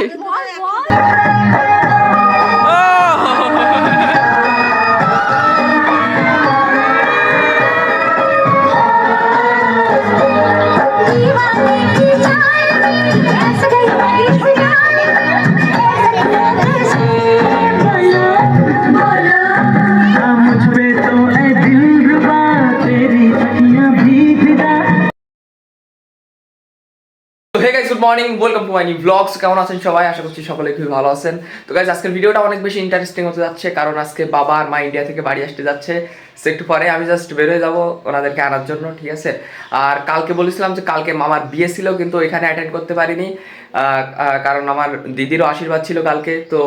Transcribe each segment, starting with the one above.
like, what? what? Oh! Morning welcome to my blogs কেমন আছেন সবাই? আশা করছি সকলে খুবই ভালো আছেন। তো গাইস আজকের ভিডিওটা অনেক বেশি ইন্টারেস্টিং হতে যাচ্ছে, কারণ আজকে বাবা আর মা ইন্ডিয়া থেকে বাড়ি আসতে যাচ্ছে। সে একটু পরে আমি জাস্ট বেরোয় যাব ওনাদেরকে আনার জন্য, ঠিক আছে? আর কালকে বলেছিলাম যে কালকে মামার বিয়ে ছিল, কিন্তু এখানে অ্যাটেন্ড করতে পারিনি। কারণ আমার দিদিরও আশীর্বাদ ছিল কালকে। তো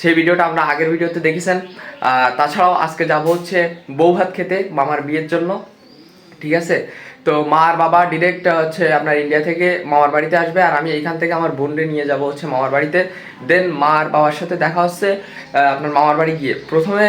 সেই ভিডিওটা আমরা আগের ভিডিওতে দেখেছেন। তাছাড়াও আজকে যাব হচ্ছে বউ খেতে মামার বিয়ের জন্য, ঠিক আছে? তো মা আর বাবা ডিরেক্ট হচ্ছে আপনার ইন্ডিয়া থেকে মামার বাড়িতে আসবে আর আমি এইখান থেকে আমার বোনরে নিয়ে যাব হচ্ছে মামার বাড়িতে। দেন মা আর বাবার সাথে দেখা হচ্ছে আপনার মামার বাড়ি গিয়ে। প্রথমে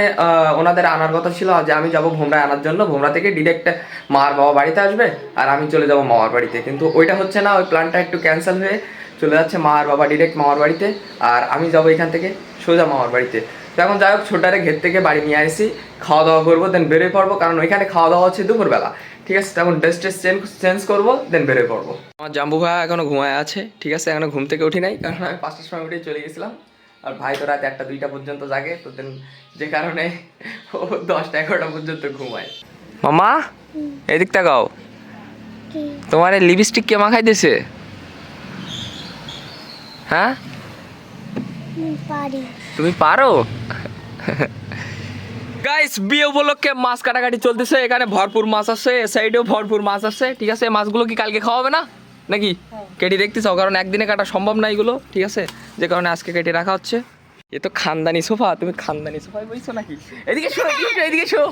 ওনাদের আনার কথা ছিল যে আমি যাব ভোমরায় আনার জন্য। ভোমরা থেকে ডিরেক্ট মা আর বাবা বাড়িতে আসবে আর আমি চলে যাব মামার বাড়িতে। কিন্তু ওইটা হচ্ছে না, ওই প্ল্যানটা একটু ক্যান্সেল হয়ে চলে যাচ্ছে মা আর বাবা ডিরেক্ট মামার বাড়িতে আর আমি যাব এখান থেকে সোজা মামার বাড়িতে। তো এখন যাই হোক ছোটারে ঘের থেকে বাড়ি নিয়ে আসি, খাওয়া দাওয়া করব দেন বেরোয় পড়ব, কারণ ওইখানে খাওয়া দাওয়া হচ্ছে দুপুরবেলা। ঠিক আছে তখন ড্রেস ট্রেস চেঞ্জ চেঞ্জ করব দেন বেরোয় পড়ব। আমার জাম্বু ভাই এখনও ঘুমায় আছে ঠিক আছে এখনও ঘুম থেকে উঠি নাই কারণ আমি পাঁচটার সময় উঠে চলে গেছিলাম। আর ভাই তো রাত একটা দুইটা পর্যন্ত জাগে তো দেন যে কারণে ও দশটা এগারোটা পর্যন্ত ঘুমায়। মামা এদিক তাকাও। তোমার এই লিপস্টিক কে মাখাই দিছে? হ্যাঁ? তুমি পারো? গাইস বিয়ে উপলক্ষে মাছ কাটাকাটি চলতেছে এখানে ভরপুর মাছ আছে এ সাইডেও ভরপুর মাছ আছে ঠিক আছে? মাছগুলো কি কালকে খাওয়াবে না? নাকি? কেটে দেখতে চাও কারণ একদিনে কাটা সম্ভব না এগুলো ঠিক আছে? যে কারণে আজকে কেটে রাখা হচ্ছে। এ তো খানদানি সোফা তুমি খানদানি সোফায় বইছো নাকি? এদিকে শো এদিকে শো এদিকে শো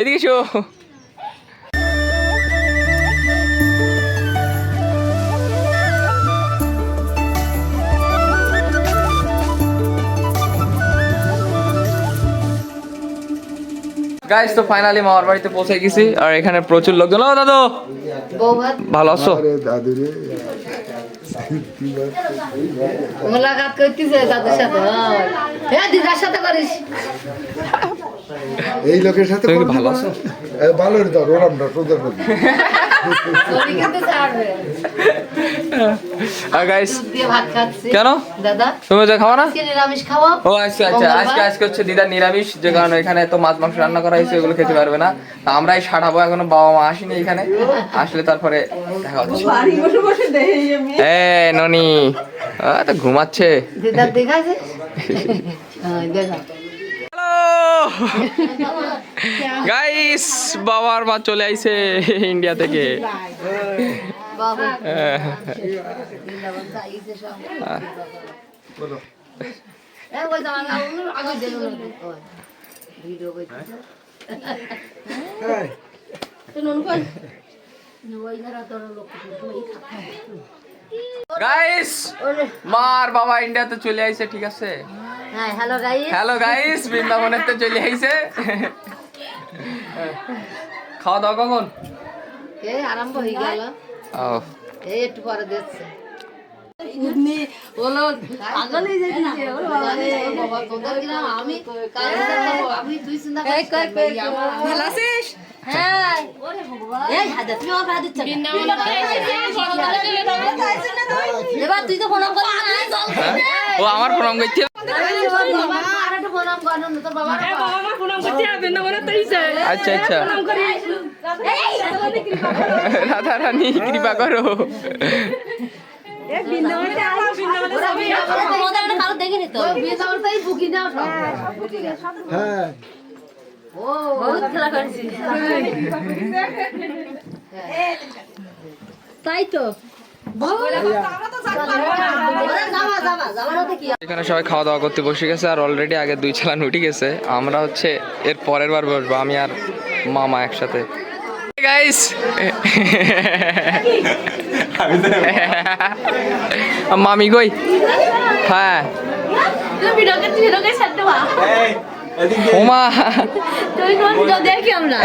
এদিকে শো গাইস তো ফাইনালি মামার বাড়িতে পৌঁছে গেছি। আর এখানে প্রচুর লোকজন। ও দাদু! ভালো আছো? মোলাকাত করতেছে তাদের সাথে হ্যাঁ দিদার সাথে করিস। এই লোকের সাথে তুমি ভালো আছো? ভালো রে ওরম না করবি শরীর কিন্তু ছাড়বে আর গাইস খাচ্ছি। কেন? তুমি যে খাওয়া না? আজকে নিরামিষ খাওয়া ও আচ্ছা আচ্ছা আজকে আজকে হচ্ছে দিদার নিরামিষ যে কারণে এখানে তো মাছ মাংস রান্না করা হয়েছে এগুলো খেতে পারবে না। আমরাই সাড়াবো এখনও বাবা মা আসেনি এখানে। আসলে তারপরে দেখা হচ্ছে। এ ননি তো ঘুমাচ্ছে। দেখাছে হ্যাঁ গাইস বাবার মা চলে আইছে ইন্ডিয়া থেকে। হ্যাঁ। ওই গাইস মা আর বাবা ইন্ডিয়াতে চলে আইছে ঠিক আছে? হ্যাঁ হ্যালো গাইস হ্যালো গাইস তো চলে আইছে। খাওয়া দাওয়া কখন আরম্ভ হয়ে গেল। একটু পরে দিচ্ছে তুই হ্যাঁ তো ফোন হ্যাঁ? ও আমার করছে। আচ্ছা আচ্ছা। রাধা রানী কৃপা করো। তাই বুকি নাও সব বুকি গেছে হ্যাঁ। ও খেলা করেছি তাই তো কি এখানে সবাই খাওয়া দাওয়া করতে বসে গেছে আর অলরেডি আগে দুই চালান উঠে গেছে। আমরা হচ্ছে এর পরের বার বসবো আমি আর মামা একসাথে। গাইস মামি কই? হ্যাঁ। ওমা।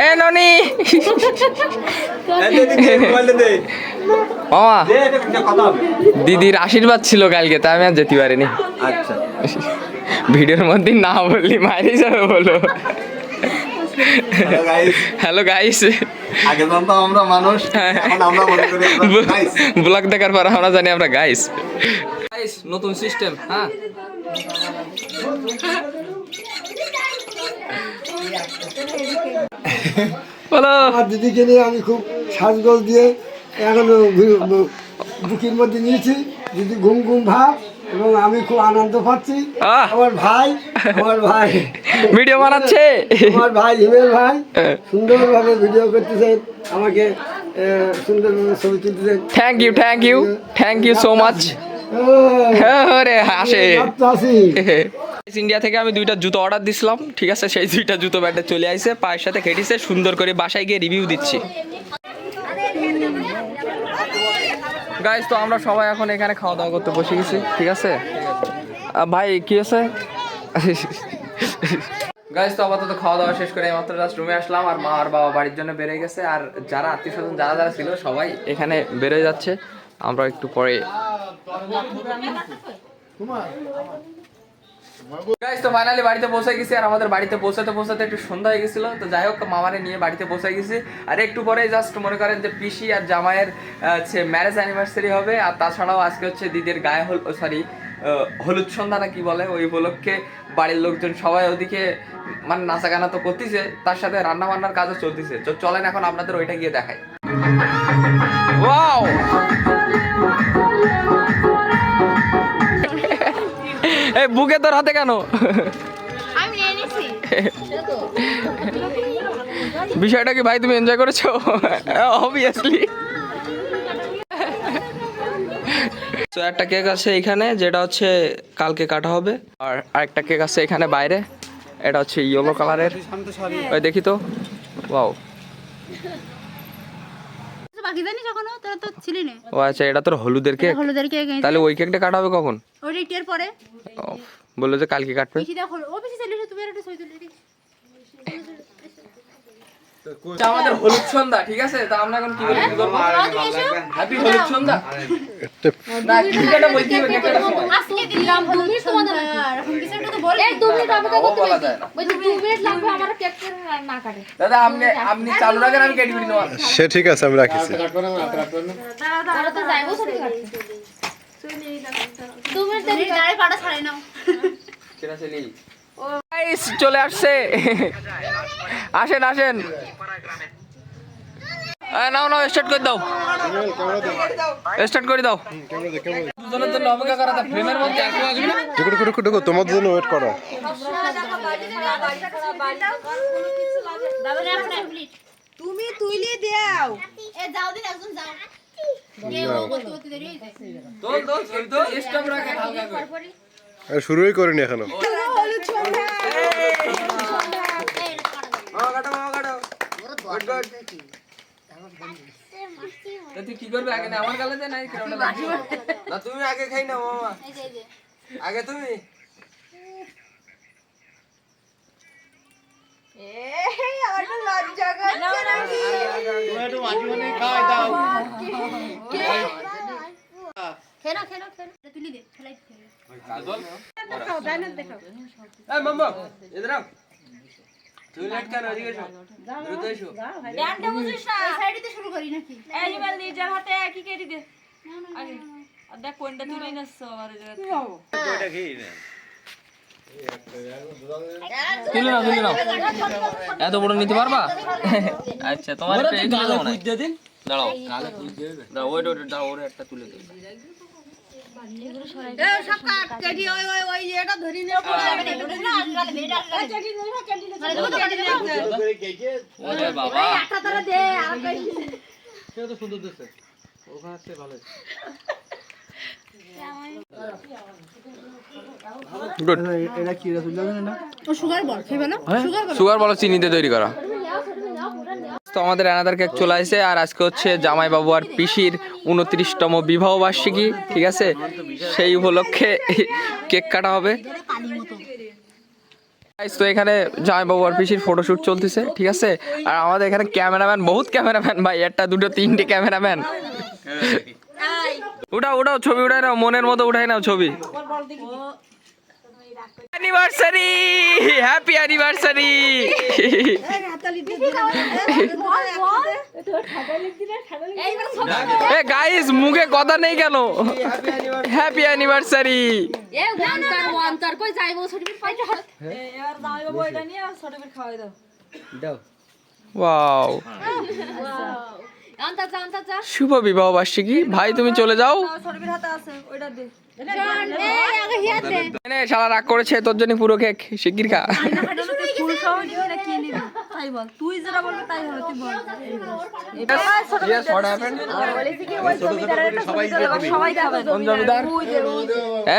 এ ননি! মামা দিদির আশীর্বাদ ছিল কালকে তাই আমি আর যেতে পারিনি। আচ্ছা। ভিডিওর মধ্যে না বললি মারি যাবে বলো। হ্যালো গাইস আগে জানতাম আমরা মানুষ এখন আমরা মনে করি ব্লগ দেখার পর আমরা জানি আমরা গাইস গাইস নতুন সিস্টেম হ্যাঁ। বলো। আমার দিদিকে নিয়ে আমি খুব সাজগোজ দিয়ে এখনও বুকির মধ্যে নিয়েছি যদি ঘুম ঘুম ভাব এবং আমি খুব আনন্দ পাচ্ছি। আমার ভাই আমার ভাই। ভিডিও বানাচ্ছে! আমার ভাই হিমেল ভাই সুন্দরভাবে ভিডিও করতেছেন আমাকে সুন্দরভাবে ছবি তুলতেছেন। Thank you thank you thank you so much রে হাসে ইন্ডিয়া থেকে আমি দুইটা জুতো অর্ডার দিছিলাম ঠিক আছে? সেই দুইটা জুতো ব্যাটে চলে আইছে পায়ের সাথে খেটিছে সুন্দর করে বাসায় গিয়ে রিভিউ দিচ্ছি। গাইজ তো আমরা সবাই এখন এখানে খাওয়া দাওয়া করতে বসে গেছি, ঠিক আছে? ভাই, কি আছে গাইজ তো আপাতত খাওয়া দাওয়া শেষ করে মাত্র জাস্ট রুমে আসলাম, আর মা আর বাবা বাড়ির জন্য বেড়ে গেছে, আর যারা আত্মীয় স্বজন, যারা যারা ছিল, সবাই এখানে বেড়ে যাচ্ছে। আমরা একটু পরে গাইস তো ফাইনালি বাড়িতে পৌঁছে গেছি আর আমাদের বাড়িতে পৌঁছাতে পৌঁছাতে একটু সন্ধ্যা হয়ে গেছিল। তো যাই হোক, মামারে নিয়ে বাড়িতে পৌঁছে গেছি। আর একটু পরে জাস্ট মনে করেন যে পিসি আর জামাইয়ের হচ্ছে ম্যারেজ অ্যানিভার্সারি হবে। আর তাছাড়াও আজকে হচ্ছে দিদির গায়ে হল সরি হলুদ সন্ধ্যা না কি বলে? ওই উপলক্ষে বাড়ির লোকজন সবাই ওদিকে মানে নাচা গানা তো করতেছে, তার সাথে রান্না বান্নার কাজও চলতেছে। তো চলেন এখন আপনাদের ওইটা গিয়ে দেখাই। ওয়াও এই বুকে তোর হাতে কেন? বিষয়টা কি ভাই তুমি এনজয় করেছ? অবভিয়াসলি তো একটা কেক আছে এখানে যেটা হচ্ছে কালকে কাটা হবে। আর আরেকটা কেক আছে এখানে বাইরে এটা হচ্ছে ইয়েলো কালারের ওই দেখি তো। ওয়াও বাকি জানিস এখনও তোরা তো ছিলি না। ও আচ্ছা এটা তোর হলুদের কেক হলুদের কেক তাহলে ওই কেকটা কাটা হবে কখন? পরে। বলল যে কালকে কাটবে। ও বেশি চালিয়ে তুমি আর ছবি তুলে দিস আমাদের হলুদ সন্ধ্যা ঠিক আছে? তা আমরা এখন কি বলি? হ্যাপি হলুদ সন্ধ্যা সে ঠিক আছে আমি রাখিছি। গাইস চলে আসছে। আসেন আসেন। নাও নাও স্টার্ট করে দাও। স্টার্ট করে দাও। দুজনের জন্য অপেক্ষা করা ফ্রেমের মধ্যে আর কেউ আসবে না? তোমার জন্য ওয়েট করা। তুমি তুইলে দাও। এ যাও দিন একজন যাও। এ ও বলতে বলতে দেরি হয়ে যায় তো তো তো স্টপ রাখেন হালকা করে আর শুরুই করিনি এখনও তো তুই কি করবি? আগে না আমার গালে দে নাই না তুমি আগে খাই না মামা। আগে তুমি। খেলো খেলো খেলো। তুলি দে খেলাই খেলো এই মাম্মা এদিকে নাও তুই লেট এসো। দ্রুত এসো। ডান্ডা বুঝিস না। এই সাইডে শুরু করি নাকি? অ্যানিমাল নিজের হাতে একই কেটে দে। আগে আর দেখ কোনটা তুলে নিচ্ছ আমার এই জায়গা তুলে নাও তুলে নাও। এত বড় নিতে পারবা? আচ্ছা তোমার একটা দাঁড়াও। দাও ওই ওই দাও ওরে একটা তুলে দাও এ সব কাট কেডি ওই ওই ওই এটা ধরি নে পড়ে যাবে। না এটা না আজকাল বেডা কেডি নে কেডি নে কেডি নে ওরে বাবা। একটা তারা দে আর কই গুড ও সুগার ফেলো। সুগার সুগার বলো। চিনিতে তৈরি করা। তো আমাদের অ্যানাদার কেক চলে আসে। আর আজকে হচ্ছে জামাই বাবু আর পিসির উনত্রিশতম বিবাহ বার্ষিকী ঠিক আছে? সেই উপলক্ষে কেক কাটা হবে। তো এখানে জামাই বাবু আর পিসির ফটোশ্যুট চলতেছে ঠিক আছে? আর আমাদের এখানে ক্যামেরাম্যান বহুত ক্যামেরাম্যান ভাই একটা দুটো তিনটে ক্যামেরাম্যান উঠাও উঠাও ছবি উঠাই নাও মনের মতো উঠাই নাও ছবি। অ্যানিভার্সারি হ্যাপি অ্যানিভার্সারি এ গাইস মুখে কথা নেই কেন হ্যাপি অ্যানিভার্সারি ওয়াও শুভ বিবাহ বার্ষিকী ভাই তুমি চলে যাও সার্টিফিকেট হাতে আছে ওইটা হিয়া শালা রাগ করেছে তোর জন্য পুরো কেক শিগগির খা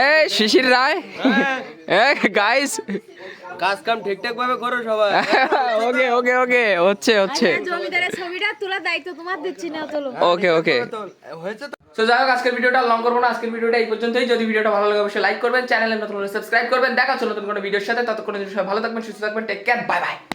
এই শিশির রায় গাইস কাজ কাম ঠিকঠাক ভাবে করো সবাই। ওকে ওকে ওকে হচ্ছে হচ্ছে। জমিদারের ছবিটা তোলা দায়িত্ব তোমার দিচ্ছি না চলো। ওকে ওকে। তো। যাই হোক আজকের ভিডিওটা লং করব না। আজকের ভিডিওটা এই পর্যন্তই। যদি ভিডিওটা ভালো লাগে অবশ্যই লাইক করবেন। চ্যানেলে নতুন সাবস্ক্রাইব করবেন। দেখা হচ্ছে নতুন কোনো ভিডিওর সাথে। ততক্ষণ সবাই ভালো থাকবেন সুস্থ থাকবেন। Take care bye bye